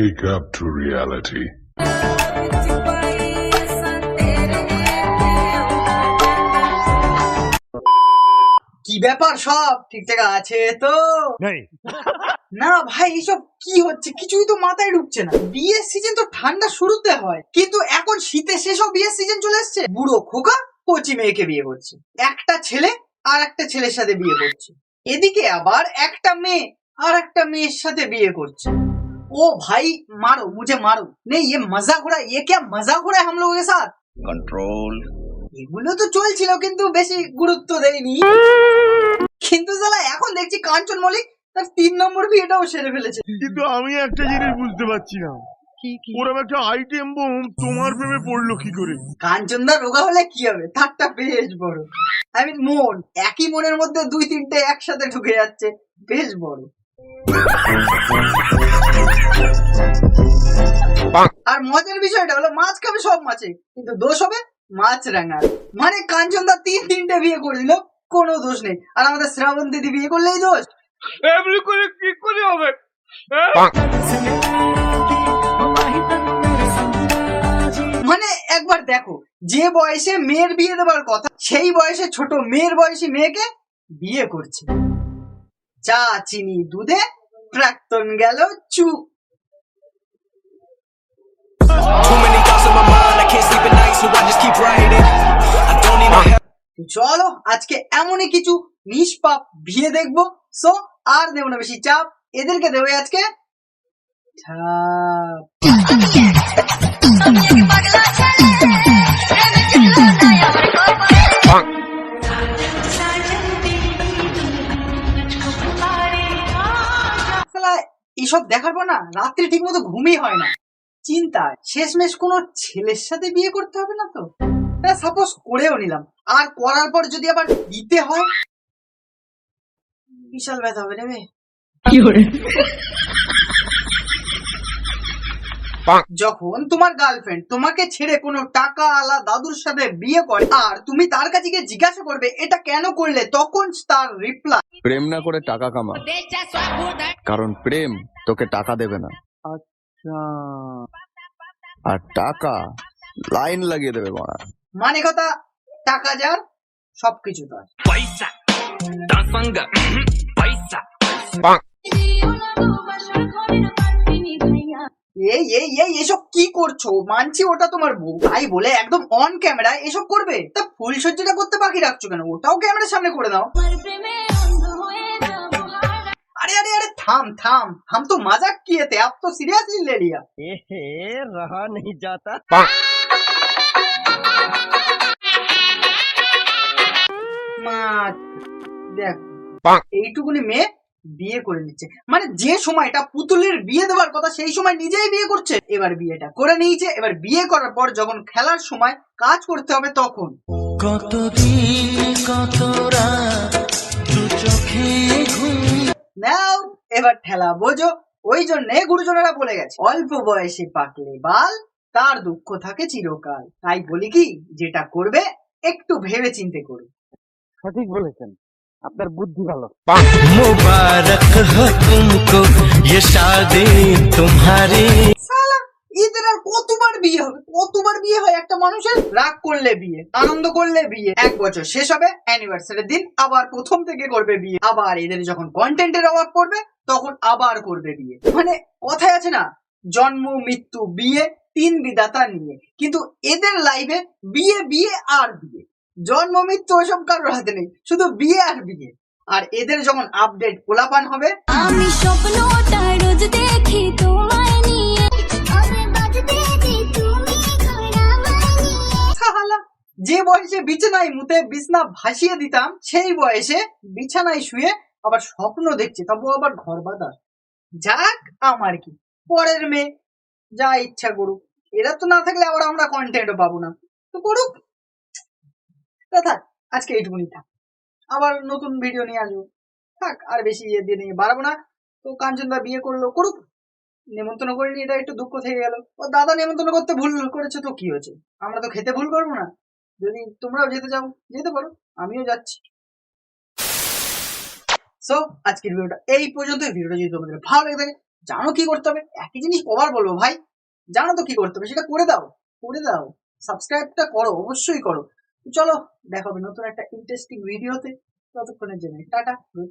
Wake up to reality. কি ব্যাপার সব? ঠিকঠাক আছে তো? না ভাই এসব কি হচ্ছে? কিছুই তো মাথায় ঢুকছে না। বিয়ের সিজন তো ঠান্ডা শুরুতে হয়। কিন্তু এখন শীতে শেষও বিয়ের সিজন চলে এসছে। বুড়ো খোকা কচি মেয়েকে বিয়ে করছে। একটা ছেলে আর একটা ছেলের সাথে বিয়ে করছে। এদিকে আবার একটা মেয়ে আর একটা মেয়ের সাথে বিয়ে করছে। ओ भाई मारो मुझे मारो नहीं ये मजाक हो रहा है ये क्या मजाक हो रहा है हम लोगों के साथ कंट्रोल এগুলো তো চলছিল কিন্তু বেশি গুরুত্ব দেয়নি কিন্তু সালা এখন দেখছি কাঞ্চন মল্লিক তার তিন নম্বর বিয়েটাও সেরে ফেলেছে কিন্তু আমি একটা জিনিস বুঝতে পারছি না ওরকম একটা আইটেম বোম তোমার প্রেমে পড়লো কি করে কাঞ্চনদা রোগা হলে কি হবে তারটা বেশ বড় আই মিন মন একই মনের মধ্যে দুই তিনটে একসাথে ঢুকে যাচ্ছে বেশ বড় আর মজার বিষয়টা হলো মাছ খাবে সব মাছে কিন্তু দোষ হবে মাছ রাঙার মানে কাঞ্চনদা তিন তিনটে বিয়ে করে দিল কোনো দোষ নেই। আর আমাদের শ্রাবণ দিদি বিয়ে করলেই দোষ। এমনি করে কি করে হবে? মানে একবার দেখো যে বয়সে মেয়ের বিয়ে দেওয়ার কথা সেই বয়সে ছোট মেয়ের বয়সী মেয়েকে বিয়ে করছে। চা চিনি দুধে প্রাক্তন গেল চু। চলো আজকে এমনই কিছু নিষ্পাপ ভিয়ে দেখব। সো আর দেব না বেশি চাপ। এদেরকে দেবে আজকে ঝাপ শালা, এইসব দেখার পর না রাত্রে ঠিক মতো ঘুমই হয় না। চিন্তা শেষমেশ কোনো ছেলের সাথে বিয়ে করতে হবে না তো? সাপোজ করেও নিলাম। আর করার পর যদি আবার দিতে হয়? বিশাল ব্যথা হবে রে মেয়ে। যখন তোমার গার্লফ্রেন্ড তোমাকে ছেড়ে কোনো টাকা আলা দাদুর সাথে বিয়ে করে আর তুমি তার কাছে গিয়ে জিজ্ঞাসা করবে এটা কেন করলে? তখন তার রিপ্লাই প্রেম না করে টাকা কামা কারণ প্রেম তোকে টাকা দেবে না। আচ্ছা। আর টাকা লাইন লাগিয়ে দেবে মারা মানে কথা টাকা যার সবকিছু তার। Paisa, danzanga, এই এই এই এসব কি করছো মানছি ওটা তোমার বউ তাই বলে একদম অন ক্যামেরা এসব করবে তা ফুল সজ্জাটা করতে বাকি রাখছো কেন ওটাও ক্যামেরার সামনে করে দাও अरे अरे अरे थाम थाम हम तो मजाक किए थे आप तो सीरियसली ले लिया रहा नहीं जाता মা দেখ এইটুকুনি মেয়ে বিয়ে করে নিচ্ছে। মানে যে সময়টা পুতুলের বিয়ে দেওয়ার কথা সেই সময় নিজেই বিয়ে করছে। এবার বিয়েটা করে নিয়েছে। এবার বিয়ে করার পর যখন খেলার সময় কাজ করতে হবে তখন। কতদিন কত দু চোখে নাও এবার ঠেলা বোঝো। ওই জন্যে গুরুজনেরা বলে গেছে অল্প বয়সে পাকলে বাল তার দুঃখ থাকে চিরকাল। তাই বলি কি যেটা করবে একটু ভেবে চিন্তে করবে সঠিক বলেছেন। আপনার বুদ্ধি ভালো मुबारक हो तुमको ये शादी तुम्हारी সালা ঈদের আর কতবার বিয়ে হবে কতবার বিয়ে হয় একটা মানুষের রাগ করলে বিয়ে আনন্দ করলে বিয়ে এক বছর শেষ হবে অ্যানিভার্সারির দিন আবার প্রথম থেকে করবে বিয়ে আবার এদের যখন কন্টেন্টের অভাব পড়বে তখন আবার করবে বিয়ে মানে কথায় আছে না জন্ম মৃত্যু বিয়ে তিন বিধাতা নিয়ে কিন্তু এদের লাইফে বিয়ে বিয়ে আর বিয়ে জন্ম মৃত্যু ওসব কারোর হাতে নেই। শুধু বিয়ে আর বিয়ে। আর এদের যখন আপডেট পোলাপান হবে আমি স্বপ্নটা রোজ দেখি তোমায় নিয়ে। যে বয়সে বিছানায় মুতে বিছনা ভাসিয়ে দিতাম সেই বয়সে বিছানায় শুয়ে আবার স্বপ্ন দেখছে তবু আবার ঘর বাঁধা। যাক আমার কি। পরের মেয়ে যা ইচ্ছা করুক। এরা তো না থাকলে আবার আমরা কন্টেন্টও পাবো না। তো করুক। তা থাক, আজকে এইটুকুনি থাক। আবার নতুন ভিডিও নিয়ে আসব। থাক, আর বেশি ইয়ে দিয়ে নিয়ে বাড়াবো না। তো কাঞ্চনদা বিয়ে করল, করুক। নেমন্তন্ন করিনি এটা একটু দুঃখ থেকে গেল। ও দাদা নেমন্তন্ন করতে ভুল করেছে তো কি হয়েছে? আমরা তো খেতে ভুল করব না। যদি তোমরাও যেতে চাও, যেতে পারো, আমিও যাচ্ছি। সো আজকের ভিডিওটা এই পর্যন্ত। ভিডিওটা যদি তোমাদের ভালো লেগে থাকে, জানো কি করতে হবে? একই জিনিস কবার বলব ভাই, জানো তো কি করতে হবে? সেটা করে দাও করে দাও। সাবস্ক্রাইবটা করো, অবশ্যই করো। চলো দেখাবে নতুন একটা ইন্টারেস্টিং ভিডিওতে ততক্ষণের জন্য টাটা গুড